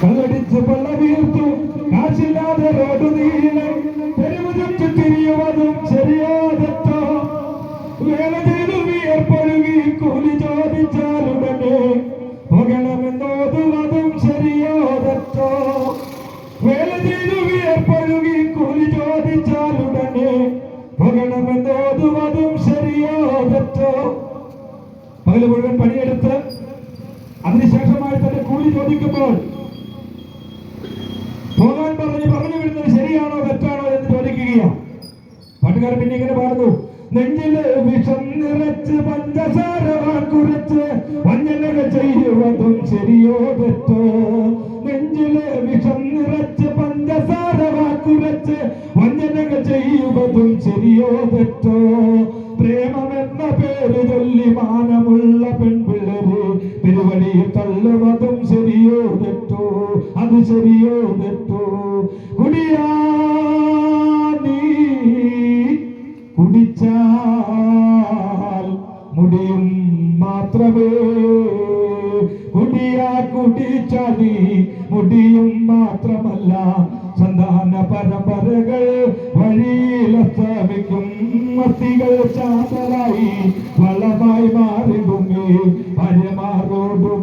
കള്ളടിച്ച് പള്ള വീർത്തു. കാശില്ലാതെ റോഡ് നീളെ തെരുവ് ചുറ്റി തിരിയുവതും ശരിയോ വേല ചെയ്തു വിയർപ്പൊഴുകി കൂലി ചോദിച്ചാലുടനെ പോകണമെന്നോതുവതും ശരിയോ തെറ്റോ വേല ചെയ്തു വിയർപ്പൊഴുകി കൂലി ചോദിച്ചാലുടനെ പോകണമെന്നോതുവതും ശരിയോ തെറ്റോ പകൽ മുഴുവൻ പണിയെടുത്ത് അതിനുശേഷമായി തന്നെ കൂലി ചോദിക്കുമ്പോൾ ചോദിക്കുകയാണ് പാട്ടുകാരൻ പിന്നെ ഇങ്ങനെ പാടുന്നു. നെഞ്ചിൽ വിഷം നിറച്ച് പഞ്ചസാര കുറച്ച് വഞ്ചനകൾ ചെയ്യുവതും ശരിയോ തെറ്റോ? നെഞ്ചിൽ വിഷം നിറച്ച് പഞ്ചസാര കുറച്ച് വഞ്ചനകൾ ചെയ്യുവതും ശരിയോ തെറ്റോ? പ്രേമമെന്ന പേര് ചൊല്ലി മാനമുള്ള പെൺപിള്ളര് തിരുവടിയിൽ തള്ളുവതും ശരിയോ തെറ്റോ? അത് ശരിയോ തെറ്റോ മുടിയും മാത്രമേ. കുടിയാ കുടിച്ചാലി മുടിയും മാത്രമല്ല സന്താന പരമ്പരകൾ വഴിയിലും മസ്തികൾ ചാതലായി വള്ളമായി മാറി ഭൂമി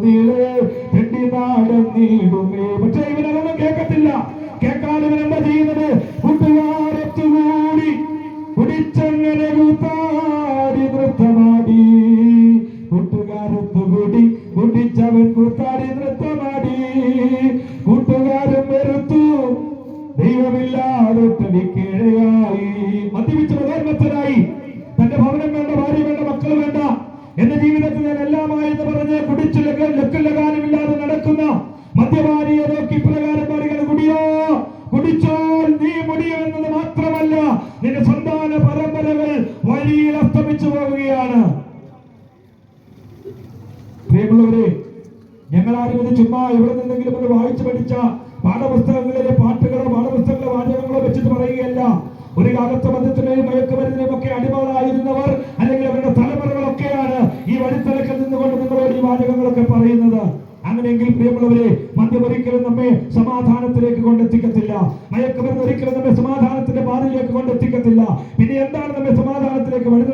നീളെ തെണ്ടിനാടൻ നീടുമേ. പക്ഷേ ഇവനൊന്നും കുടിച്ചവൻ കൂത്താടി നൃത്തമാടി. കൂട്ടുകാരും വെറുത്തു. ദൈവമില്ലാതൊട്ടടി കീഴയായി മദ്യപിച്ച് പ്രധാനമന്ത്രനായി തന്റെ ഭവനം വേണ്ട ഭാര്യ വേണ്ട മക്കൾ വേണ്ട. എന്റെ ജീവിതത്തിൽ ഞാൻ എല്ലാമായി എന്ന് പറഞ്ഞ് കുടിച്ചു ലക്കും ലഗാനമില്ലാതെ നടക്കുന്ന മദ്യപാനിയെ നോക്കി പ്രകാരം പാടുകൾ കുടിയോ? കുടിച്ചോൾ നീ മുടിയുമെന്നത് മാത്രമല്ല നിന്റെ സന്താന പരമ്പരകൾ വഴിയിൽ അസ്തമിച്ചു പോവുകയാണ്. പ്രിയമുള്ളവരെ ഞങ്ങൾ ആരും ചുമ്മാ എവിടെ നിന്നെങ്കിലും ഒന്ന് വായിച്ചു പഠിച്ച പാഠപുസ്തകങ്ങളിലെ പാട്ടുകളോ പാഠപുസ്തകങ്ങളോ വാചകങ്ങളോ വെച്ചിട്ട് പറയുകയല്ല. ഒരു കാലത്ത് മദ്യത്തിനെയും മയക്കുമരുന്നിനെയും ഒക്കെ അടിമകളായിരുന്നവർ അല്ലെങ്കിൽ അവരുടെ തലമുറകളൊക്കെയാണ് ഈ വഴിത്തലക്കിൽ നിന്നുകൊണ്ട് നിങ്ങളോട് ഈ വാചകങ്ങളൊക്കെ പറയുന്നത്. അങ്ങനെയെങ്കിൽ പ്രിയമുള്ളവരെ മദ്യം ഒരിക്കലും നമ്മെ സമാധാനത്തിലേക്ക് കൊണ്ടെത്തിക്കത്തില്ല. മയക്കുമരുന്ന് ഒരിക്കലും നമ്മെ സമാധാനത്തിന്റെ പാതയിലേക്ക് കൊണ്ടെത്തിക്കത്തില്ല പിന്നെ എന്താണ് നമ്മെ സമാധാനത്തിലേക്ക് വഴി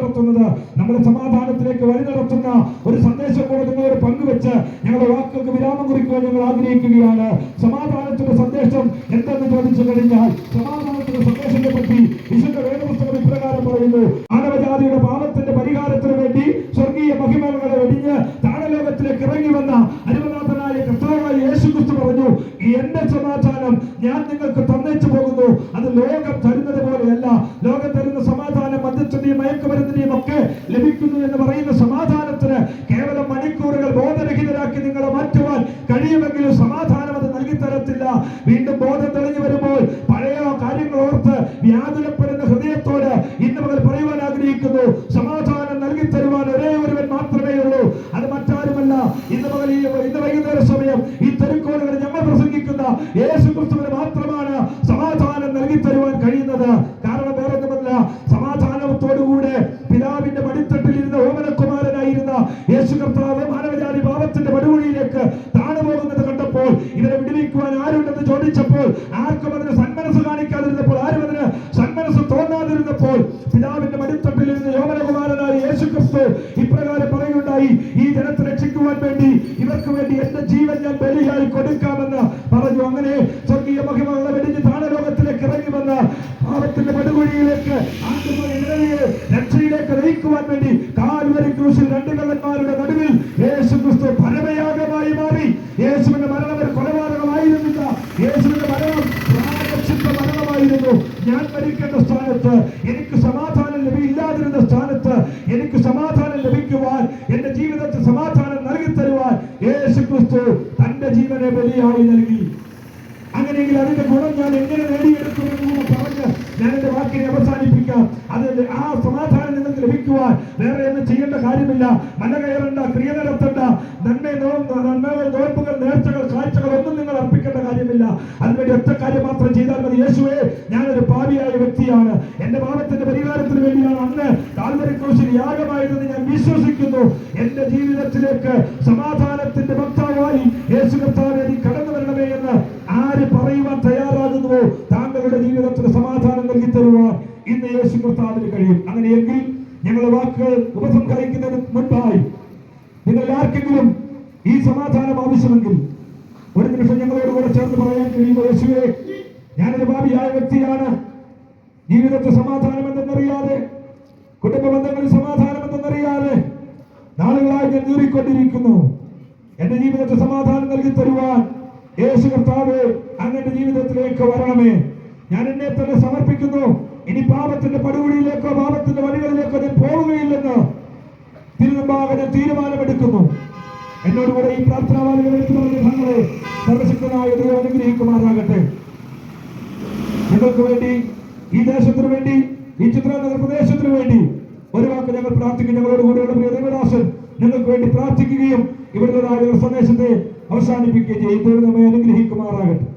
നമ്മളെ സമാധാനത്തിലേക്ക് വഴി നടത്തുന്ന ഒരു സന്ദേശം കൂടെ നിങ്ങളോട് പങ്കുവെച്ച് ഞങ്ങളുടെ വാക്കുകൾക്ക് വിരാമം കുറിക്കുവാൻ ഞങ്ങൾ ആഗ്രഹിക്കുകയാണ്. സമാധാനത്തിന്റെ സന്ദേശം എന്തെന്ന് ചോദിച്ചു കഴിഞ്ഞാൽ സമാധാനത്തിന്റെ സന്ദേശത്തെ പറ്റി വിശുദ്ധ വേദപുസ്തകം ഇപ്രകാരം പറയുന്നു. മാനവജാതിയുടെ പാപത്തിന്റെ പരിഹാരത്തിന് വേണ്ടി സ്വർഗീയ മഹിമകളെ വെടിഞ്ഞ് താഴലോകത്തിലേക്ക് ഇറങ്ങി വന്ന അരുവനാഥനായ കർത്താവായ യേശു ക്രിസ്തു പറഞ്ഞു എന്റെ സമാധാനം ഞാൻ നിങ്ങൾക്ക് തന്നേച്ചു പോകുന്നു. അത് ലോകം തരുന്നത് പോലെയല്ല ലോകം തരുന്ന സമാധാനം മദ്യത്തിന്റെയും മയക്കുമരുന്നിന്റെയും ഒക്കെ ലഭിക്കുന്നു എന്ന് പറയുന്ന സമാധാനത്തിന് കേവലം മണിക്കൂറുകൾ ബോധരഹിതരാക്കി നിങ്ങളെ മാറ്റുവാൻ കഴിയുമെങ്കിലും സമാധാനം അത് നൽകി തരത്തില്ല വീണ്ടും ബോധം ചോദിച്ചപ്പോൾ ആർക്കും അതിന് സന്മനസ് കാണിക്കാതിരുന്നപ്പോൾ ആരും അതിന് സന്മനസ് തോന്നാതിരുന്നപ്പോൾ പിതാവിന്റെ മടിത്തട്ടിൽ നിന്ന് യോമനകുമാരനായ യേശു ക്രിസ്തു ഇപ്രകാരം പറയുണ്ടായി ഈ ജനത്തെ രക്ഷിക്കുവാൻ വേണ്ടി ഇവർക്ക് വേണ്ടി എന്റെ ജീവൻ ഞാൻ ബലിയായി കൊടുക്കാമെന്ന് പറഞ്ഞു. അങ്ങനെ സ്വർഗീയ മഹിമകളെ വെടിഞ്ഞ് താണലോകത്തിലേക്ക് ഇറങ്ങി വന്ന പാപത്തിന്റെ പടുകുഴിയിലേക്ക് രക്ഷയിലേക്ക് നയിക്കുവാൻ വേണ്ടി കാൽവരി ക്രൂശിൽ രണ്ട് കള്ളന്മാരുടെ നടുവിൽ സ്ഥാനത്ത് എനിക്ക് സമാധാനം ലഭിയില്ലാതിരുന്ന സ്ഥാനത്ത് എനിക്ക് സമാധാനം ലഭിക്കുവാൻ എന്റെ ജീവിതത്തിൽ സമാധാനം നൽകി തരുവാൻ യേശു ക്രിസ്തു തന്റെ ജീവനെ ബലിയായി നൽകി. അങ്ങനെയെങ്കിൽ അതിന്റെ ഗുണം ഞാൻ എങ്ങനെ നേടിയെടുക്കുമെന്ന് പറഞ്ഞ് ഞാൻ എന്റെ വാക്കിനെ അവസാനിപ്പിക്കാം. അത് ആ സമാധാനം നിങ്ങൾക്ക് ലഭിക്കുവാൻ വേറെ ഒന്നും ചെയ്യേണ്ട കാര്യമില്ല. മല കയറണ്ട ക്രിയ നടത്തണ്ട നന്മ നന്മകൾ നോമ്പുകൾ നേർച്ചകൾ കാഴ്ചകൾ ഒന്നും നിങ്ങൾ അർപ്പിക്കേണ്ട കാര്യമില്ല. അതിനുവേണ്ടി ഒറ്റ കാര്യം മാത്രം ചെയ്താൽ മതി. യേശുവേ ഞാനൊരു പാപിയായ വേണ്ടിയാണ്. എന്റെ പാപത്തിന്റെ പരിഹാരത്തിന് വേണ്ടിയാണ് അന്ന് താൽപര്യക്രോശിൽ യാഗമായിരുന്നു ഞാൻ വിശ്വസിക്കുന്നു. എന്റെ ജീവിതത്തിലേക്ക് സമാധാനത്തിന്റെ ഭക്താവായി യേശു കർത്താവ് കടന്നു വരണമേ എന്ന് ആര് പറയുവാൻ തയ്യാറാകുന്നുവോ താങ്കളുടെ ജീവിതത്തിന് സമാധാനം നൽകി തരുവാൻ ഇന്ന് യേശു കർത്താവിന് കഴിയും. അങ്ങനെയെങ്കിൽ ഞങ്ങളുടെ വാക്കുകൾ ഉപസംഹരിക്കുന്നതിന് മുൻപായി നിങ്ങൾ ആർക്കെങ്കിലും ഈ സമാധാനം ആവശ്യമെങ്കിൽ ഒരു നിമിഷം ഞങ്ങളോട് കൂടെ ചേർന്ന് പറയാൻ കഴിയുമോ? യേശുവേ ഞാനൊരു ഭാവിയായ വ്യക്തിയാണ്. ജീവിതത്തിൽ സമാധാനം എന്തെന്നറിയാതെ കുടുംബ ബന്ധങ്ങളിൽ സമാധാനം എന്തെന്നറിയാതെ നാളുകളായി ഞാൻ നീറിക്കൊണ്ടിരിക്കുന്നു എന്റെ ജീവിതത്തിൽ സമാധാനം നൽകി തരുവാൻ യേശു കർത്താവ് അങ്ങന്റെ ജീവിതത്തിലേക്ക് വരണമേ. ഞാൻ എന്നെ തന്നെ സമർപ്പിക്കുന്നു. ഇനി പാപത്തിന്റെ പടുകുഴിയിലേക്കോ പാപത്തിന്റെ വഴികളിലേക്കോ ഞാൻ പോവുകയില്ലെന്ന് തിരുമുമ്പാകെ ഞാൻ തീരുമാനമെടുക്കുന്നു. എന്നോട് കൂടെ ഈ പറഞ്ഞ സർവശക്തനായ ദൈവം അനുഗ്രഹിക്കുമാറാകട്ടെ. നിങ്ങൾക്ക് വേണ്ടി ഈ ദേശത്തിന് വേണ്ടി ഈ ചിത്ര പ്രദേശത്തിന് വേണ്ടി ഒരു വാക്ക് ഞങ്ങൾ പ്രാർത്ഥിക്കും. ഞങ്ങളോട് കൂടെയുള്ള പ്രിയ ദേവദാസൻ വേണ്ടി പ്രാർത്ഥിക്കുകയും ഇവിടുത്തെ സന്ദേശത്തെ അവസാനിപ്പിക്കുകയും ചെയ്യും. നമ്മെ അനുഗ്രഹിക്കും